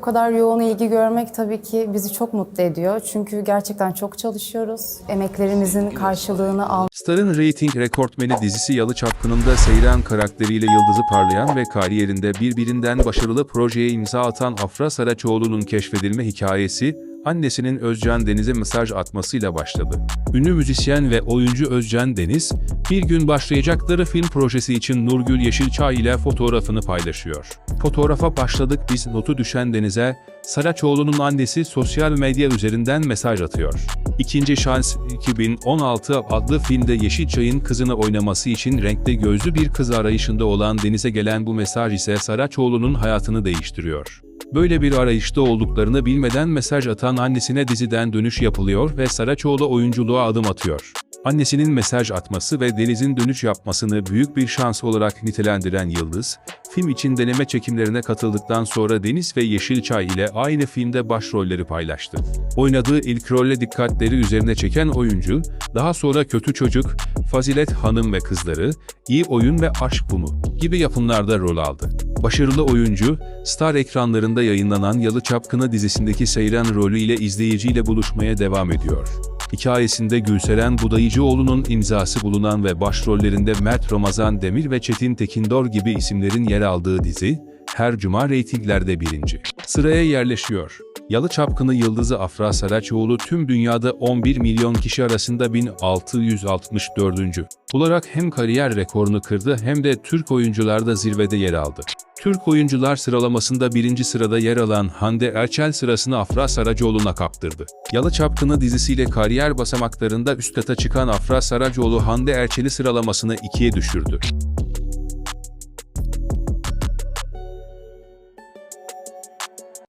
bu kadar yoğun ilgi görmek tabii ki bizi çok mutlu ediyor. Çünkü gerçekten çok çalışıyoruz. Emeklerimizin karşılığını al Star'ın reyting rekortmeni dizisi Yalı Çapkını'nda Seyran karakteriyle yıldızı parlayan ve kariyerinde birbirinden başarılı projeye imza atan Afra Saraçoğlu'nun keşfedilme hikayesi, annesinin Özcan Deniz'e mesaj atmasıyla başladı. Ünlü müzisyen ve oyuncu Özcan Deniz, bir gün başlayacakları film projesi için Nurgül Yeşilçay ile fotoğrafını paylaşıyor. Fotoğrafa başladık biz notu düşen Deniz'e, Saraçoğlu'nun annesi sosyal medya üzerinden mesaj atıyor. İkinci Şans 2016 adlı filmde Yeşilçay'ın kızını oynaması için renkli gözlü bir kız arayışında olan Deniz'e gelen bu mesaj ise Saraçoğlu'nun hayatını değiştiriyor. Böyle bir arayışta olduklarını bilmeden mesaj atan annesine diziden dönüş yapılıyor ve Saraçoğlu oyunculuğa adım atıyor. Annesinin mesaj atması ve Deniz'in dönüş yapmasını büyük bir şans olarak nitelendiren Yıldız, film için deneme çekimlerine katıldıktan sonra Deniz ve Yeşilçay ile aynı filmde başrolleri paylaştı. Oynadığı ilk rolle dikkatleri üzerine çeken oyuncu, daha sonra Kötü Çocuk, Fazilet Hanım ve Kızları, İyi Oyun ve Aşk Bunu gibi yapımlarda rol aldı. Başarılı oyuncu, Star ekranlarında yayınlanan Yalı Çapkını dizisindeki Seyran rolüyle izleyiciyle buluşmaya devam ediyor. Hikayesinde Gülseren Budayıcıoğlu'nun imzası bulunan ve başrollerinde Mert Ramazan Demir ve Çetin Tekindor gibi isimlerin yer aldığı dizi, her cuma reytinglerde birinci. Sıraya yerleşiyor. Yalı Çapkını Yıldızı Afra Saraçoğlu tüm dünyada 11 milyon kişi arasında 1664. olarak hem kariyer rekorunu kırdı hem de Türk oyuncularda zirvede yer aldı. Türk oyuncular sıralamasında birinci sırada yer alan Hande Erçel sırasını Afra Saracoğlu'na kaptırdı. Yalı Çapkını dizisiyle kariyer basamaklarında üst kata çıkan Afra Saracoğlu Hande Erçel'i sıralamasını ikiye düşürdü.